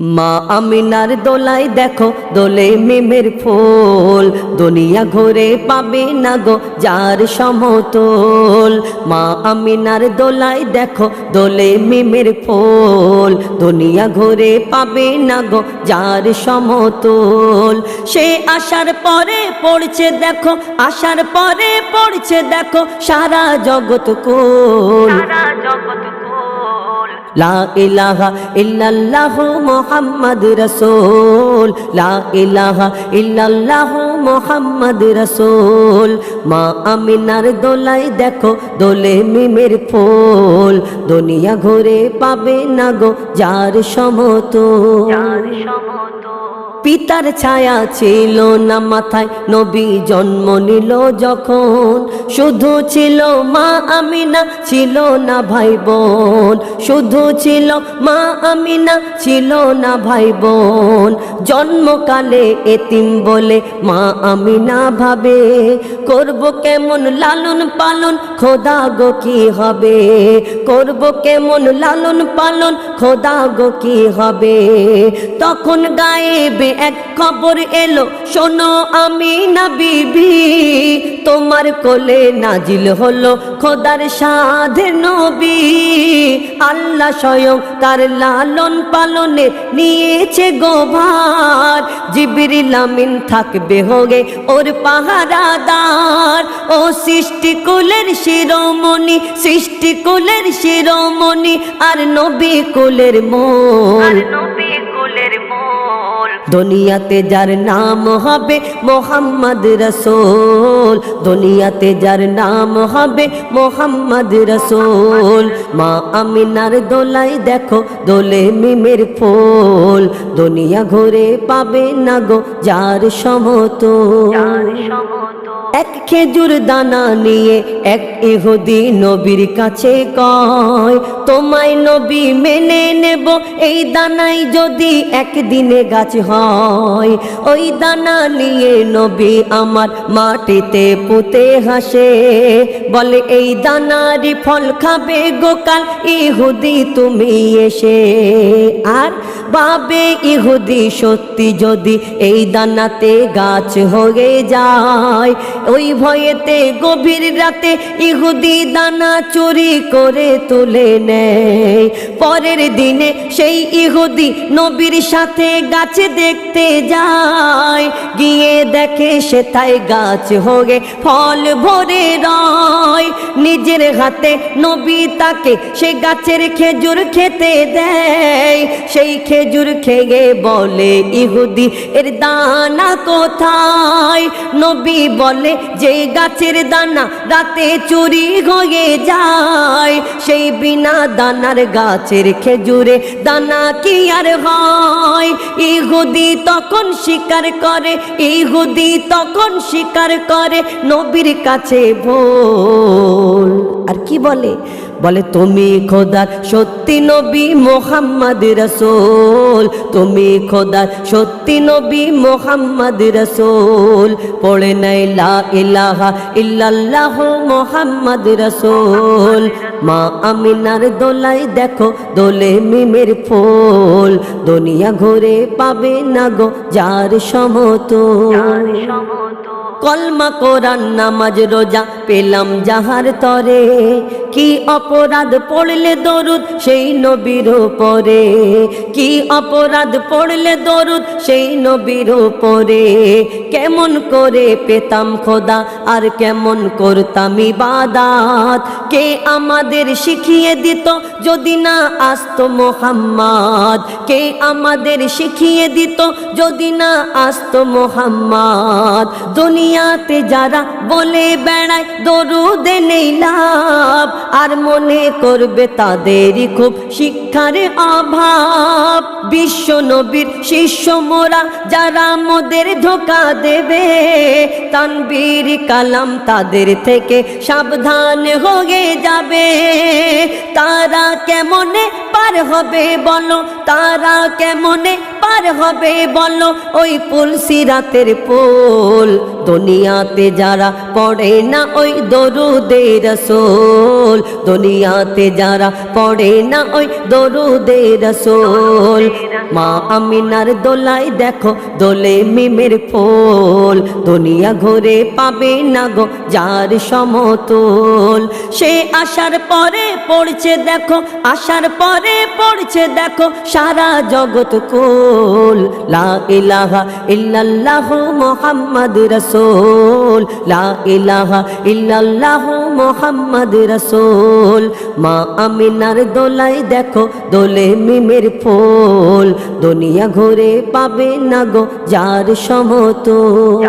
মা আমিনার দোলাই দেখো, দোলে মেমের ফুল। দুনিয়া ঘুরে পাবে না গো যার সমতল। মা আমিনার দোলাই দেখো, দোলে মেমের ফুল। দুনিয়া ঘুরে পাবে না গো যার সমতল। সে আসার পরে পড়ছে দেখো আসার পরে পড়ছে দেখো সারা জগৎ কোল। লা ইলাহা লা ইলাহা মা আমিনার দোলাই দেখো, দোলে মিমের ফুল। দুনিয়া ঘুরে পাবে না গো যার সমতল। পিতার ছায়া ছিল না, মাথায় নবী জন্ম নিল যখন। শুধু ছিল মা আমিনা, ছিল না ভাই বোন। শুধু ছিল মা আমিনা, ছিল না ভাই বোন। জন্মকালে এতিম বলে মা আমিনা ভাবে। করব কেমন লালন পালন, খোদা গো কি হবে? করব কেমন লালন পালন, খোদা গো কি হবে? তখন গায়েবে এক খবর এলো, শোনো আমি না বিবি, তোমার কোলে নাজিল হলো খোদার সাধে নবী। আল্লাহ স্বয়ং তার লালন পালনে নিয়েছে গোভার জিবরিল আমিন থাকবে হোগে ওর পাহারাদার। ও সৃষ্টি কুলের শিরোমণি সৃষ্টি কুলের শিরোমণি আর নবী কুলের মন। দুনিয়াতে যার নাম হবে মোহাম্মদ রসোল, দুনিয়াতে যার নাম হবে মোহাম্মদ রসোল। মা আমিনার দোলাই দেখো দোলে মিমের ফোল, দুনিয়া ঘুরে পাবে না গো যার সমতল। এক খেজুর দানা নিয়ে এক ইহুদি নবীর কাছে কয়, তোমায় নবী মেনে নেব, এই দানাই যদি একদিনে গাছ হয়। ওই দানা নিয়ে নবী আমার মাটিতে পুঁতে হাসে, বলে, এই দানারই ফল খাবে গোকাল ইহুদি তুমি এসে। আর বাবে ইহুদি সত্যি যদি এই দানাতে গাছ হয়ে যায়। ওই ভয়েতে গভীর রাতে ইহুদি দানা চুরি করে তুলে নেয়। পরের দিনে সেই ইহুদি নবীর সাথে গাছে দেখতে যায়। গিয়ে দেখে সে তাই গাছ হয়ে ফল ভরে রয়। নিজের হাতে নবী তাকে সে গাছের খেজুর খেতে দেয়। সেই খেজুর খেয়ে বলে, ইহুদি, এর দানা কোথায়? নবী বলে, যে গাছের দানা রাতে চুরি হয়ে যায়, সেই বিনা দানার গাছের খেজুরে দানা কি আর হয়? ইহুদি তখন স্বীকার করে, ইহুদি তখন স্বীকার করে, নবীর কাছে ভোল। আর কি বলে? বলে, তুমি খোদার সত্যি নবী মোহাম্মদ রসুল। তুমি খোদার সত্যি নবী মোহাম্মদ রসুল। পড়ে নাই, লা ইলাহা মোহাম্মদ রসুল। মা আমিনার দোলাই দেখো, দোলে মিমের ফুল। দুনিয়া ঘুরে পাবে না গো, যার সমতল। কলমা কোরআন নামাজ রোজা পেলাম যাহার তরে। কি অপরাধ পড়লে দরুদ সেই নবীর পরে কি অপরাধ পড়লে দরুদ সেই নবীর পরে কেমন করে পেতাম খোদা, আর কেমন করতাম ইবাদাত? কে আমাদের শিখিয়ে দিত যদি না আসতো মোহাম্মদ? কে আমাদের শিখিয়ে দিত যদি না আসতো মোহাম্মদ? দুনিয়াতে যারা বলে বেড়ায়, দরুদে নেই লাভ। আর মনে করবে তাদেরই খুব শিক্ষার অভাব। বিশ্ব নবীর শিষ্য মোরা যারা মোদের ধোকা দেবে, তানবীর কালাম তাদের থেকে সাবধান হয়ে যাবে। তারা কেমনে পার হবে বলো, তারা কেমনে পার হবে বলো, ওই পুলসি রাতের পোল দুনিয়াতে যারা পড়ে না ওই দরুদে রসোল, দুনিয়াতে যারা পড়ে না ওই দরুদে রসোল। মা আমিনার দোলাই দেখো দোলে মিমের ফোল, দুনিয়া ঘুরে পাবে না গো যার সমতল। সে আসার পরে পড়ছে দেখো আসার পরে পড়ছে দেখো সারা জগৎ কোল। লা ইলাহা ইল্লাল্লাহ মোহাম্মদ রসোল। লা ইলাহা মোহাম্মদ রসোল। মা আমিনার দোলাই দেখো, দোলে মিমের ফোল। দুনিয়া ঘরে পাবে না গো যার সমতল।